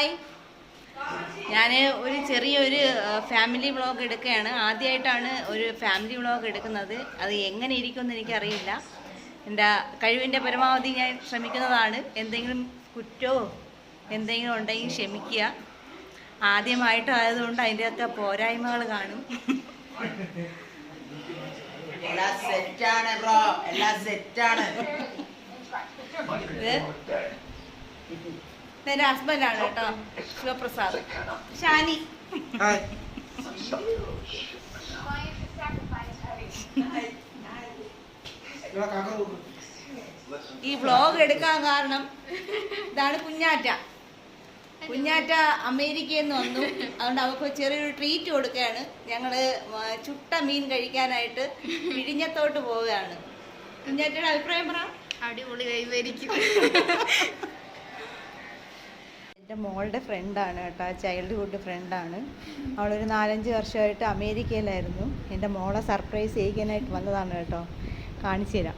Hi. ഞാൻ ഒരു ചെറിയൊരു ഫാമിലി വ്ളോഗ് എടുക്കുകയാണ്. ആദ്യമായിട്ടാണ് ഒരു ഫാമിലി വ്ളോഗ് എടുക്കുന്നത്. അത് എങ്ങനെ ഇരിക്കുമെന്ന് എനിക്കറിയില്ല. എന്റെ കഴിവിന്റെ പരമാവധി ഞാൻ ശ്രമിക്കുന്നതാണ്. എന്തെങ്കിലും കുറ്റമോ എന്തെങ്കിലും ഉണ്ടെങ്കിൽ ക്ഷമിക്കുക. ആദ്യമായിട്ടായതുകൊണ്ട് അതിന്റെ ഒക്കെ പോരായ്മകൾ കാണും. എല്ലാം സെറ്റാണ് ബ്രോ. എല്ലാം സെറ്റാണ്. ഇത് എന്റെ ഹസ്ബൻഡാണ് കേട്ടോ. ശിവപ്രസാദ്. ഷാനി. ഈ വ്ളോഗ് എടുക്കാൻ കാരണം ഇതാണ് കുഞ്ഞാറ്റ. കുഞ്ഞാറ്റ അമേരിക്കയിൽ നിന്ന് വന്നു. അതുകൊണ്ട് അവർക്ക് ചെറിയൊരു ട്രീറ്റ് കൊടുക്കുകയാണ്. ഞങ്ങൾ ചുട്ട മീൻ കഴിക്കാനായിട്ട് വിഴിഞ്ഞത്തോട്ട് പോവുകയാണ്. കുഞ്ഞാറ്റയുടെ അഭിപ്രായം പറ. അടിപൊളി കൈവരിക്കും. എന്റെ മോളുടെ ഫ്രണ്ടാണ് കേട്ടോ ചൈൽഡ്ഹുഡ് ഫ്രണ്ടാണ്. അവളൊരു നാലഞ്ച് വർഷമായിട്ട് അമേരിക്കയിലായിരുന്നു. എന്റെ മോളെ സർപ്രൈസ് ചെയ്യിക്കാനായിട്ട് വന്നതാണ് കേട്ടോ. കാണിച്ചു തരാം.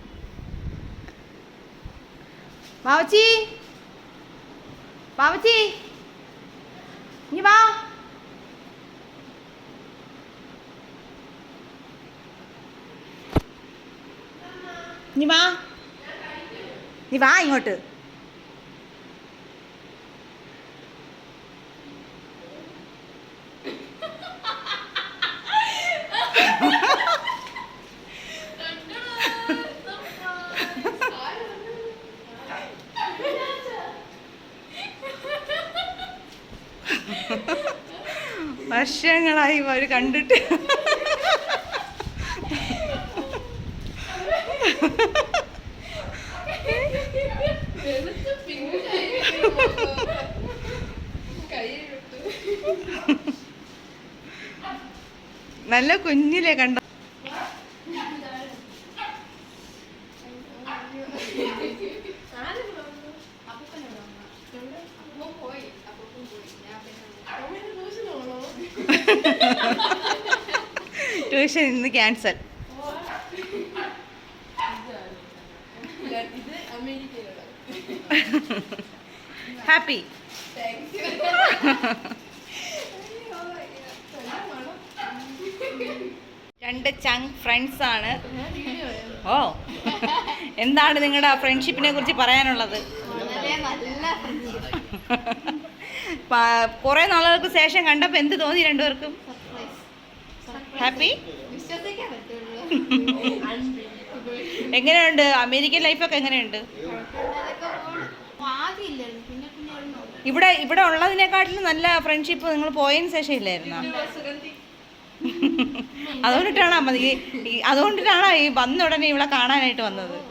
മാവച്ചി! മാവച്ചി! ഇനി വാ! ഇനി വാ. നീ വാ ഇങ്ങോട്ട്. വർഷങ്ങളായി അവർ കണ്ടിട്ട്. നല്ല കുഞ്ഞിലെ കണ്ട? ട്യൂഷൻ ഇന്ന് ക്യാൻസൽ ഹാപ്പി രണ്ട് ചങ് ഫ്രണ്ട്സ് ആണ്. ഓ. എന്താണ് നിങ്ങളുടെ ഫ്രണ്ട്ഷിപ്പിനെ കുറിച്ച് പറയാനുള്ളത്? കുറെ നാളുകൾക്ക് ശേഷം കണ്ടപ്പോൾ എന്ത് തോന്നി രണ്ടുപേർക്കും? ഹാപ്പി എങ്ങനെയുണ്ട്? അമേരിക്കൻ ലൈഫൊക്കെ എങ്ങനെയുണ്ട്. ഇവിടെ ഇവിടെ ഉള്ളതിനെക്കാട്ടിലും നല്ല ഫ്രണ്ട്ഷിപ്പ് നിങ്ങൾ പോയതിന് ശേഷം ഇല്ലായിരുന്നോ? അതുകൊണ്ടിട്ടാണ് മതി അതുകൊണ്ടിട്ടാണോ ഈ വന്ന ഉടനെ ഇവിടെ കാണാനായിട്ട് വന്നത്?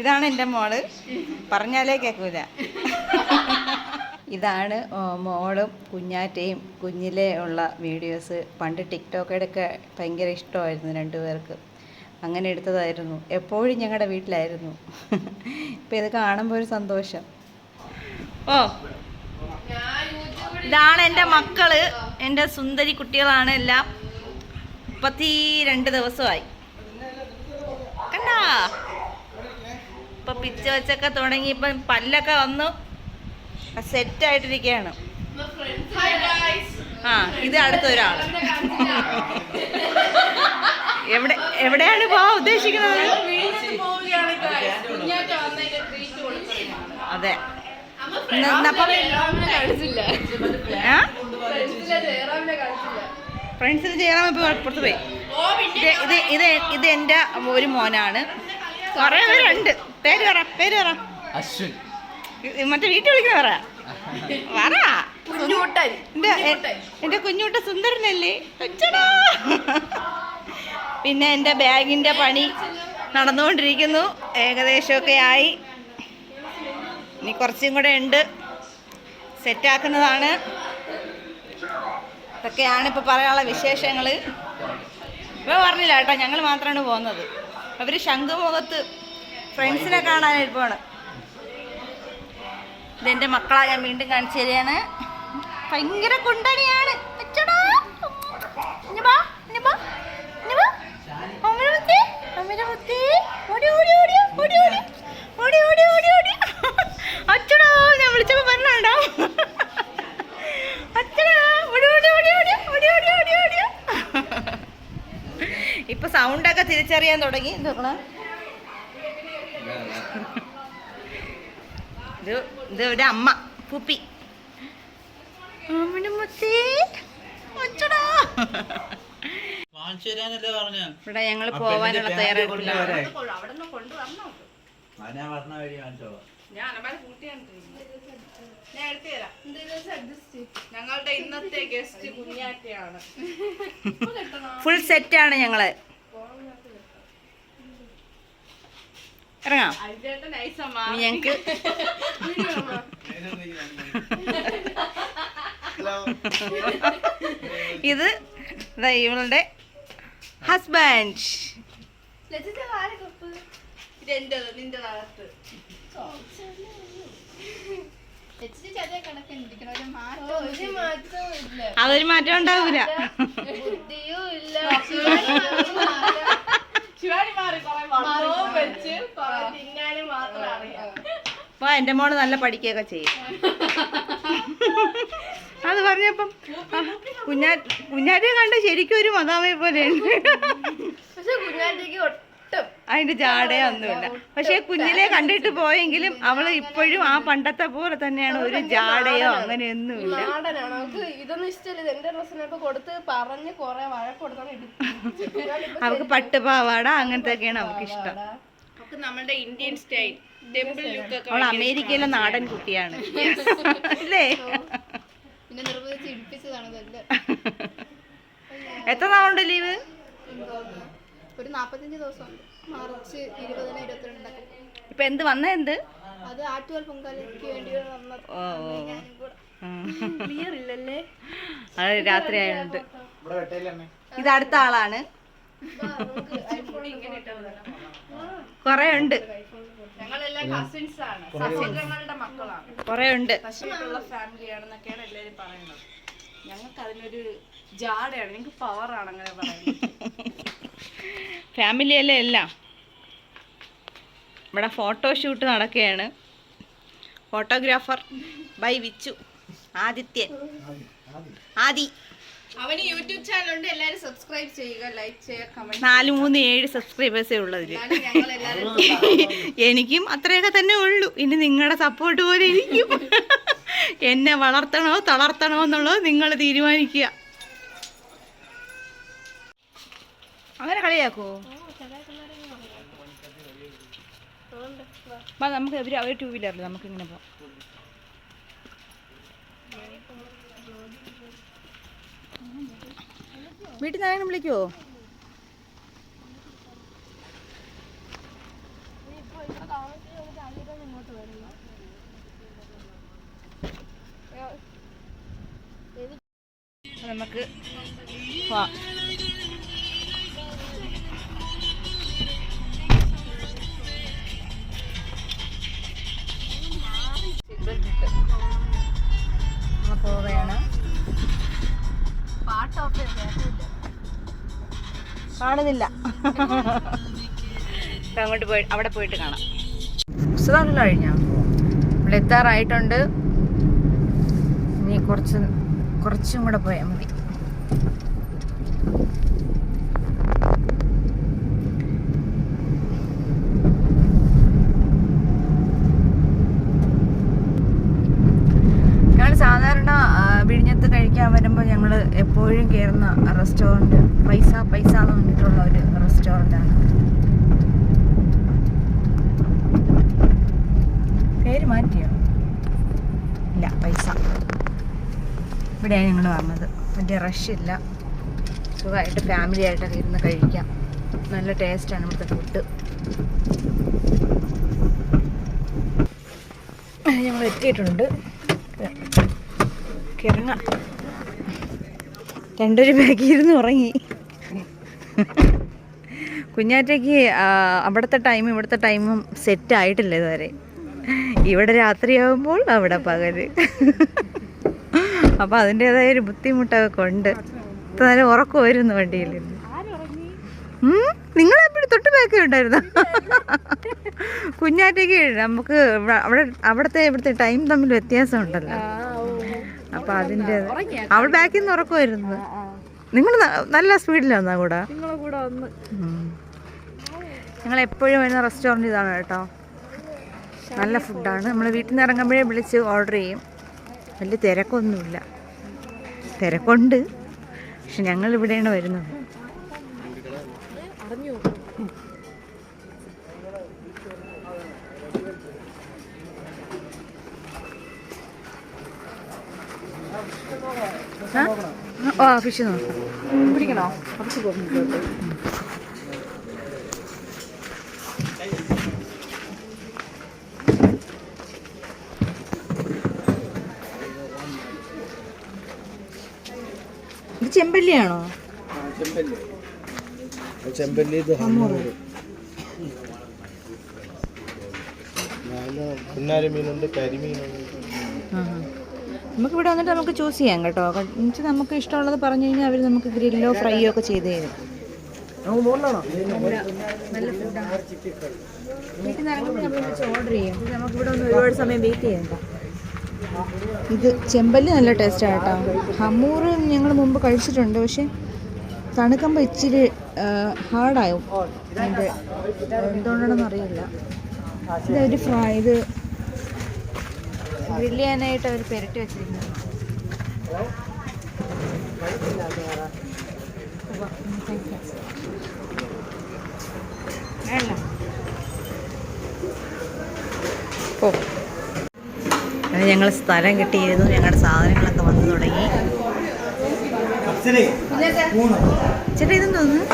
ഇതാണ് എന്റെ മോൾ. പറഞ്ഞാലേ കേൾക്കൂല ഇതാണ് മോളും കുഞ്ഞാറ്റയും കുഞ്ഞിലെ ഉള്ള വീഡിയോസ്. പണ്ട് ടിക്ടോക്കിലൊക്കെ ഭയങ്കര ഇഷ്ടമായിരുന്നു രണ്ടുപേർക്ക് അങ്ങനെ എടുത്തതായിരുന്നു. എപ്പോഴും ഞങ്ങളുടെ വീട്ടിലായിരുന്നു. ഇപ്പം ഇത് കാണുമ്പോൾ ഒരു സന്തോഷം. ഓ ഇതാണ് എന്റെ മക്കൾ. എന്റെ സുന്ദരി കുട്ടികളാണ് എല്ലാം. മുപ്പത്തി രണ്ട് ദിവസമായി. കണ്ടാ? ഇപ്പൊ പിച്ച വെച്ചൊക്കെ തുടങ്ങി ഇപ്പം പല്ലൊക്കെ വന്നു. സെറ്റ് ആയിട്ടിരിക്കുകയാണ് ആ ഇത് അടുത്ത ഒരാൾ. എവിടെ എവിടെയാണ് പോവാൻ ഉദ്ദേശിക്കുന്നത്? അതെ. ഫ്രണ്ട്സിന് ചെയ്യാൻ ഇപ്പൊ പുറത്ത് പോയി. ഇത് ഇത് ഇത് എന്റെ എന്റെ ഒരു മോനാണ്. കുറേ പേരുണ്ട്. പേര് പറ പേര് പറ. അശ്വിൻ. മറ്റേ വീട്ടിൽ വിളിക്കുന്ന പറ. പറ. എന്റെ കുഞ്ഞുട്ട സുന്ദരനല്ലേ? കൊച്ചടാ പിന്നെ എന്റെ ബാഗിന്റെ പണി നടന്നുകൊണ്ടിരിക്കുന്നു. ഏകദേശമൊക്കെ ആയി. ഇനി കുറച്ചും കൂടെ ഉണ്ട്. സെറ്റാക്കുന്നതാണ് ഇതൊക്കെയാണ് ഇപ്പോൾ പറയാനുള്ള വിശേഷങ്ങൾ ഇപ്പോൾ പറഞ്ഞില്ല കേട്ടോ ഞങ്ങൾ മാത്രമാണ് പോകുന്നത്. അവർ ശംഖുമുഖത്ത് ഫ്രണ്ട്സിനെ കാണാനായിട്ട് പോണ് ഇതെന്റെ മക്കളാ ഞാൻ വീണ്ടും കാണിച്ചു തരികയാണ് ഭയങ്കര കുണ്ടണിയാണ് ഇപ്പൊ സൗണ്ടൊക്കെ തിരിച്ചറിയാൻ തുടങ്ങി എന്തൊക്കെ ഇത് ഇത് ഒരു അമ്മ പുപ്പി. ഇവിടെ ഞങ്ങൾ പോവാനുള്ള തയ്യാറെടുപ്പിലാണ്. ഞങ്ങളുടെ ഇന്നത്തെ ഗസ്റ്റ് കുഞ്ഞാറ്റയാണ്. ഫുൾ സെറ്റ് ആണ് ഞങ്ങൾ. ഇറങ്ങാം. ഞങ്ങക്ക് ഇത് ഇവളുടെ ഹസ്ബൻഡ് അതൊരു മാറ്റം ഉണ്ടാവൂല. ശിവാനി മാറി കുറെ വണ്ണവും വെച്ച് കുറെ തിന്നാനും മാത്രം അറിയാം. അപ്പൊ എന്റെ മോൾ നല്ല പഠിക്കുകയൊക്കെ ചെയ്യും. അത് പറഞ്ഞപ്പം കുഞ്ഞാ കുഞ്ഞാറ്റിയെ കണ്ട് ശരിക്കും ഒരു മതാമയെ പോലെയുണ്ട്. പക്ഷെ കുഞ്ഞാറ്റയ്ക്ക് അതിന്റെ ജാടയൊന്നുമില്ല പക്ഷെ കുഞ്ഞിലെ കണ്ടിട്ട് പോയെങ്കിലും അവൾ ഇപ്പോഴും ആ പണ്ടത്തെ പോലെ തന്നെയാണ് ഒരു ജാടയോ അങ്ങനെയൊന്നുമില്ല. നാടനാണ്. നമുക്ക് ഇതൊന്നും ഇഷ്ടമില്ല. എന്റെ ഡ്രസ്സിനൊക്കെ കൊടുത്ത് പറഞ്ഞ് കൊറേ അവൾക്ക് പട്ടുപാവാട അങ്ങനത്തെ ഒക്കെയാണ് അവൾക്ക് ഇഷ്ടം. നമുക്ക് നമ്മുടെ ഇന്ത്യൻ സ്റ്റൈൽ ടെമ്പിൾ ലുക്ക് ഒക്കെ അവൾ അമേരിക്കയിലെ നാടൻ കുട്ടിയാണ്. അല്ലേ? പിന്നെ നിർബന്ധിച്ച് ഇടിപ്പിച്ചതാണ് ഇതെല്ലാം. എത്ര നാളുണ്ട് ലീവ്? ഒരു നാപ്പത്തഞ്ച് ദിവസമുണ്ട്. മാർച്ച് ഇരുപതിന് ഇരുപത്തിരണ്ടാക്കും ഇപ്പൊ എന്ത് വന്ന എന്ത്? അത് ആറ്റുകാൽ പൊങ്കാലയ്ക്ക് വേണ്ടി ഓ ക്ലിയർ ഇല്ലല്ലേ? അത് രാത്രി ആയതുകൊണ്ട് ഇത് അടുത്ത ആളാണ്. കൊറേ ഉണ്ട്. ഞങ്ങളെല്ലാം കസിൻസ് ആണ്. സഹോദരങ്ങളുടെ മക്കളാണ്. കൊറേ ഉണ്ട്. കഷ്ടപ്പെട്ടുള്ള ഫാമിലിയാണെന്നൊക്കെയാണ് എല്ലാവരും പറയുന്നത്. ഞങ്ങൾക്ക് അതിനൊരു ജാടയാണ്. ഞങ്ങൾക്ക് പവറാണ് അങ്ങനെ പറയുന്നത്. ഫാമിലി അല്ലേ എല്ലാം? ഇവിടെ ഫോട്ടോഷൂട്ട് നടക്കുകയാണ് ഫോട്ടോഗ്രാഫർ ബൈ വിച്ചു ആദിത്യൻ. ആദി. അവന് യൂട്യൂബ് ചാനൽ ഉണ്ട് എല്ലാവരും സബ്സ്ക്രൈബ് ചെയ്യുക ലൈക്ക് ചെയ്യുക. കമന്റ് നാല് മൂന്ന് ഏഴ് സബ്സ്ക്രൈബേഴ്സേ ഉള്ളതിൽ എനിക്കും അത്രയൊക്കെ തന്നെ ഉള്ളൂ. ഇനി നിങ്ങളുടെ സപ്പോർട്ട് പോലെ ഇരിക്കും. എന്നെ വളർത്തണോ തളർത്തണോ എന്നുള്ളത് നിങ്ങൾ തീരുമാനിക്കുക. അങ്ങനെ കളിയാക്കോ വാ നമുക്ക് അവർ ടൂ വീലറിൽ നമുക്ക് ഇങ്ങനെ പോവാം. വീട്ടിൽ നിന്ന് ആരെങ്കിലും വിളിക്കുമോ നമുക്ക് പോവാം. കാണുന്നില്ല. അങ്ങോട്ട് പോയി അവിടെ പോയിട്ട് കാണാം. പുസ്തകമല്ലോ കഴിഞ്ഞോ? ഇവിടെ എത്താറായിട്ടുണ്ട്. ഇനി കുറച്ച് കുറച്ചും കൂടെ പോയാൽ മതി. ഞങ്ങൾ സാധാരണ വിഴിഞ്ഞത്ത് കഴിക്കാൻ വരുമ്പോൾ ഞങ്ങൾ എപ്പോഴും കയറുന്ന റെസ്റ്റോറന്റ് പൈസ പൈസ എന്ന് പറഞ്ഞിട്ടുള്ള ഒരു റെസ്റ്റോറന്റാണ്. പേര് മാറ്റിയോ? ഇല്ല പൈസ. ഇവിടെയാണ് ഞങ്ങൾ വന്നത്. വലിയ റഷ് ഇല്ല. സുഖമായിട്ട് ഫാമിലി ആയിട്ടൊക്കെ ഇരുന്ന് കഴിക്കാം. നല്ല ടേസ്റ്റാണ് ഇവിടുത്തെ ഫുഡ് ഞങ്ങൾ എത്തിയിട്ടുണ്ട്. കിറങ്ങ രണ്ടൊരു ബാഗിൽ ഇരുന്ന് ഉറങ്ങി. കുഞ്ഞാറ്റയ്ക്ക് അവിടുത്തെ ടൈമും ഇവിടുത്തെ ടൈമും സെറ്റ് ആയിട്ടില്ല ഇതുവരെ. ഇവിടെ രാത്രിയാകുമ്പോൾ അവിടെ പകൽ. അപ്പം അതിന്റെതായ ഒരു ബുദ്ധിമുട്ടൊക്കെ ഉണ്ട്. നല്ല ഉറക്കം വരുന്നു വണ്ടിയിൽ. നിങ്ങളെപ്പോഴും തൊട്ട് ബാക്കി ഉണ്ടായിരുന്നു? കുഞ്ഞാറ്റയ്ക്ക് നമുക്ക് അവിടെ അവിടുത്തെ ഇവിടുത്തെ ടൈം തമ്മിൽ വ്യത്യാസം ഉണ്ടല്ലോ. അപ്പൊ അതിന്റെ അവൾ ബാക്കിൽ നിന്ന് ഉറക്കുമായിരുന്നു നിങ്ങൾ നല്ല സ്പീഡിലാന്നാ കൂടാ? നിങ്ങളെ കൂടെ വന്ന്. ഞങ്ങൾ എപ്പോഴും വരുന്ന റെസ്റ്റോറന്റ് ഇതാണ് കേട്ടോ. നല്ല ഫുഡാണ് നമ്മൾ വീട്ടിൽ നിന്ന് ഇറങ്ങുമ്പോഴേ വിളിച്ച് ഓർഡർ ചെയ്യും. വലിയ തിരക്കൊന്നുമില്ല. തിരക്കുണ്ട്. പക്ഷെ ഞങ്ങൾ ഇവിടെയാണ് വരുന്നത്. ആ? ഫിഷ് നോക്കാം. പിടിക്കണോ? കുറച്ച് പോകുന്നു ഇത് ചെമ്പല്ലിയാണോ? ചെമ്പല്ലി ഇത് മീനുണ്ട് കരിമീനുണ്ട് നമുക്ക് ഇവിടെ വന്നിട്ട് നമുക്ക് ചൂസ് ചെയ്യാം കേട്ടോ. എന്നുവെച്ചാൽ നമുക്ക് ഇഷ്ടമുള്ളത് പറഞ്ഞു കഴിഞ്ഞാൽ അവർ നമുക്ക് ഗ്രില്ലോ ഫ്രൈയോ ഒക്കെ ചെയ്ത് തരും. വീട്ടിൽ നിന്ന് ഇറങ്ങുമ്പോൾ നമ്മൾ വിളിച്ച് ഓർഡർ ചെയ്യും. പിന്നെ നമുക്ക് ഇവിടെ ഒന്ന് ഒരുപാട് സമയം വെയിറ്റ് ചെയ്യണ്ട ഇത് ചെമ്പല്ലി നല്ല ടേസ്റ്റാണ് കേട്ടോ. ഹമ്മൂർ ഞങ്ങൾ മുമ്പ് കഴിച്ചിട്ടുണ്ട് പക്ഷേ തണുക്കുമ്പോൾ ഇച്ചിരി ഹാർഡായും അതിന്റെ എന്തുകൊണ്ടാണെന്ന് അറിയില്ല ഇതൊരു ഫ്രൈ ഇത് ഗ്രില്ല് ചെയ്യാനായിട്ട് അവർ പെരട്ടി വെച്ചിരിക്കുന്നത് വേണ്ട ഓ അങ്ങനെ ഞങ്ങൾ സ്ഥലം കിട്ടിയിരുന്നു ഞങ്ങളുടെ സാധനങ്ങളൊക്കെ വന്നു തുടങ്ങി. ചേട്ടാ ഇതെന്ന് തോന്നുന്നു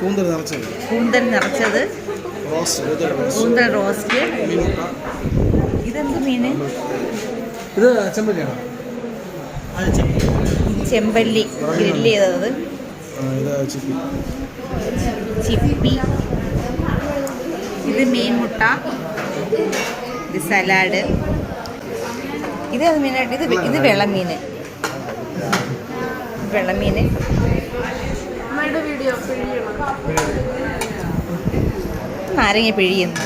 കൂന്തൽ നിറച്ചത്. കൂന്തൽ നിറച്ചത്. റോസ്റ്റ് കൂന്തൽ റോസ്റ്റ്. ഇതെന്ത് മീന് ഇത് ചെമ്പല്ലിയാണോ? ചെമ്പല്ലി. ഗ്രില്ല് ചെയ്തത്. ചിപ്പി. ഇത് മീൻ മുട്ട ഇത് സലാഡ്. ഇത് അത് മീനായിട്ട് ഇത് ഇത് വെള്ളമീൻ വെള്ളമീൻ നാരങ്ങ പിഴിയുന്നു.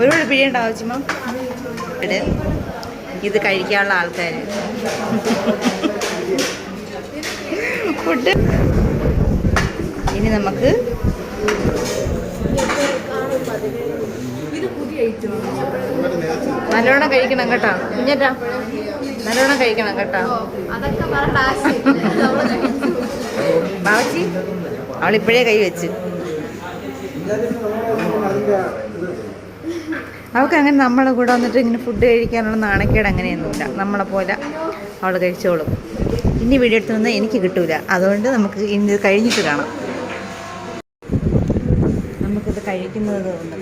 ഒരുപാട് പിഴിയേണ്ട ആവശ്യമോ ഇത് ഇത് കഴിക്കാനുള്ള ആൾക്കാർ ഫുഡ്. ഇനി നമുക്ക് നല്ലോണം കഴിക്കണം കേട്ടോ. കുഞ്ഞേട്ടാ നല്ലോണം കഴിക്കണം കേട്ടോ. ബാബച്ചി അവളിപ്പോഴേ കൈ വെച്ച്. അവൾക്ക് അങ്ങനെ നമ്മളെ കൂടെ വന്നിട്ട് ഇങ്ങനെ ഫുഡ് കഴിക്കാനുള്ള നാണക്കേട് അങ്ങനെയൊന്നുമില്ല. നമ്മളെ പോലെ അവൾ കഴിച്ചോളും. ഇനി വീഡിയോ എടുത്ത് നിന്ന് എനിക്ക് കിട്ടൂല. അതുകൊണ്ട് നമുക്ക് ഇനി കഴിഞ്ഞിട്ട് കാണാം. നമുക്കിത് കഴിക്കുന്നത് കാണാം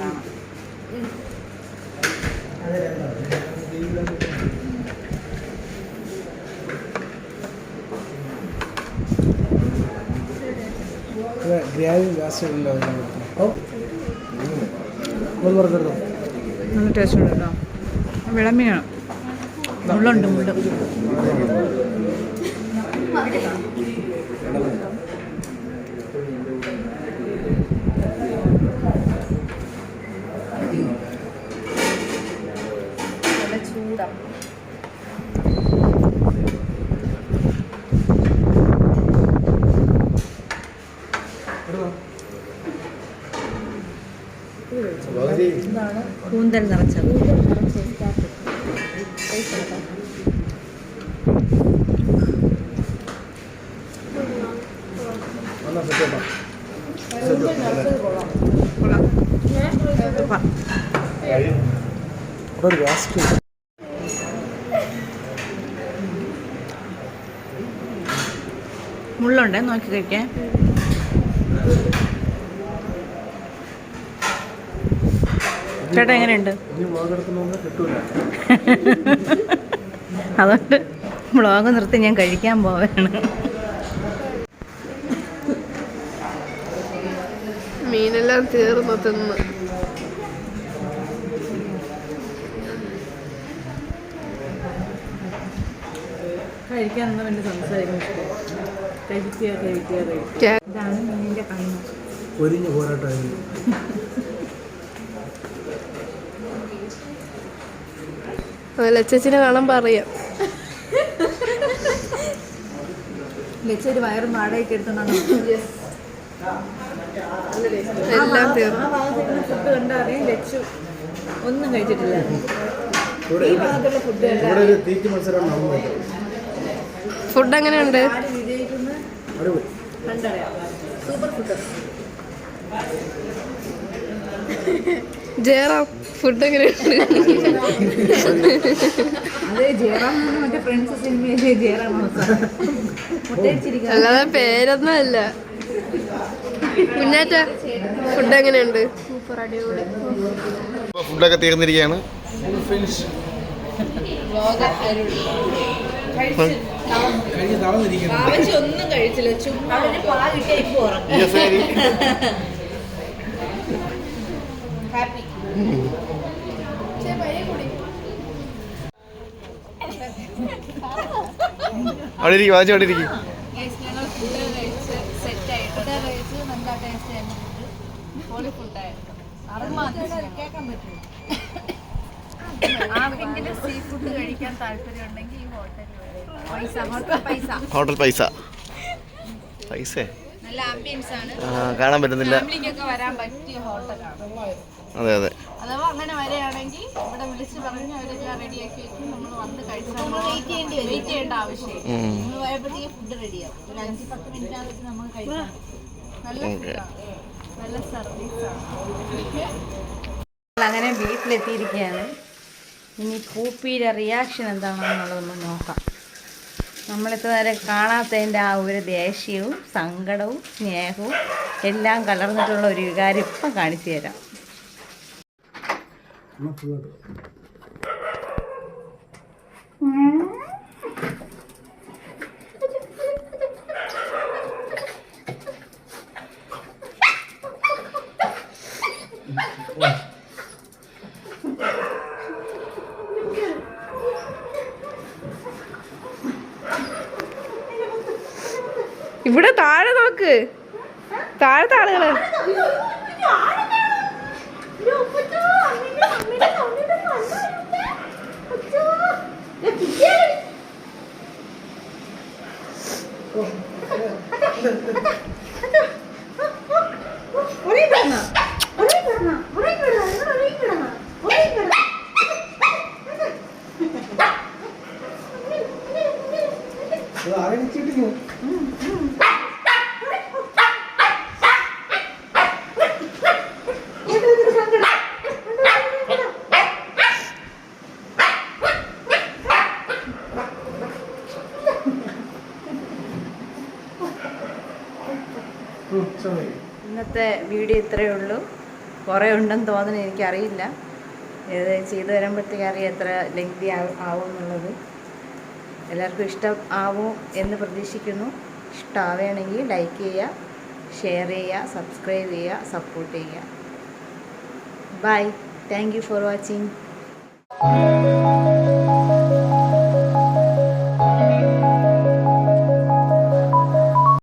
ഗ്രാവി നല്ല ടേസ്റ്റ് വിളമീനാണ് മുള്ളുണ്ട് മുള്ളു നല്ല ചൂടാ കൂന്തൽ നിറച്ചത്. ലാസ്റ്റ് മുള്ളുണ്ട്? നോക്കി കഴിക്കാൻ ചേട്ടാ എങ്ങനെയുണ്ട്? അതുകൊണ്ട് വ്ളോഗ് നിർത്തി ഞാൻ കഴിക്കാൻ പോവാണ്. മീനെല്ലാം തീർന്നു തിന്ന്. കഴിക്കാൻ വേണ്ടി സംസാരിക്കും കഴിക്കുക കഴിക്കുക കഴിക്കുക. ഇതാണ് മീനിന്റെ കണ്ണ്. പൊരിഞ്ഞ പോരാട്ടമായിരുന്നു. ലച്ചച്ചിനെ കാണാൻ പറയാം. വെച്ചൊരു വയറും വാടകയ്ക്ക് എടുത്തോണ്ടാണ്. എല്ലാം തീർന്നു. ഫുഡ് കണ്ടറിയാം ലച്ചു ഒന്നും കഴിച്ചിട്ടില്ല. ഫുഡ് എങ്ങനെയുണ്ട്? സൂപ്പർ ഫുഡ് ജയറാം ഫുഡ് എങ്ങനെയുണ്ട്? അല്ലാതെ പേരൊന്നും അല്ല. കുഞ്ഞാറ്റ ഫുഡ് എങ്ങനെയുണ്ട്? സൂപ്പർ അടിപൊളി. ഇപ്പോൾ ഫുഡൊക്കെ തീർന്നിരിക്കുകയാണ് ഒന്നും കഴിച്ചില്ല. ചുമ്മാ ഇപ്പൊ ഹാപ്പി. അവിടെ ഇരിക്കും വാച്ച് അവിടെ ഇരിക്കും ഹോട്ടൽ പൈസ. പൈസ? കാണാൻ പറ്റുന്നില്ല. വരാൻ പറ്റിയ ഹോട്ടലാണ്. അതെ അതെ. അഥവാ അങ്ങനെ വരികയാണെങ്കിൽ ഇവിടെ വിളിച്ച് പറഞ്ഞ് അവരെല്ലാം റെഡിയാക്കി വെക്കും. നമ്മൾ വന്ന് കഴിച്ചാൽ വെയിറ്റ് ചെയ്യേണ്ടി വെയിറ്റ് ചെയ്യേണ്ട ആവശ്യമില്ല. ഉം. നമ്മൾ ഫുഡ് റെഡിയാവും ഒരു അഞ്ച് പത്ത് മിനിറ്റ് ആകുമ്പോൾ നമ്മൾ കഴിക്കാം. നല്ല ഫുഡാണ് നല്ല സർവീസാണ് അങ്ങനെ വീട്ടിലെത്തിയിരിക്കുകയാണ്. ഇനി പൂപ്പിയുടെ റിയാക്ഷൻ എന്താണെന്നുള്ളതൊന്ന് നോക്കാം. നമ്മളിത്ര നേരം കാണാത്തതിന്റെ ആ ഒരു ദേഷ്യവും സങ്കടവും സ്നേഹവും എല്ലാം കലർന്നിട്ടുള്ള ഒരു വികാരം ഇപ്പം കാണിച്ചു തരാം. എന്നാൽ ഫുള്ളായിട്ട് ഇവിടെ താഴെ നോക്ക്. താഴത്തെ ആളുകൾ. ഇന്നത്തെ വീഡിയോ ഇത്രയേ ഉള്ളൂ. കുറേ ഉണ്ടെന്ന് തോന്നുന്നു എനിക്കറിയില്ല. ഇത് ചെയ്തു വരുമ്പോഴത്തേക്ക് അറിയാം എത്ര ലെങ്തി ആവും എന്നുള്ളത്. എല്ലാവർക്കും ഇഷ്ടം ആവും എന്ന് പ്രതീക്ഷിക്കുന്നു. ഇഷ്ടമാവുകയാണെങ്കിൽ ലൈക്ക് ചെയ്യുക ഷെയർ ചെയ്യുക സബ്സ്ക്രൈബ് ചെയ്യുക സപ്പോർട്ട് ചെയ്യുക. Bye. Thank you for watching.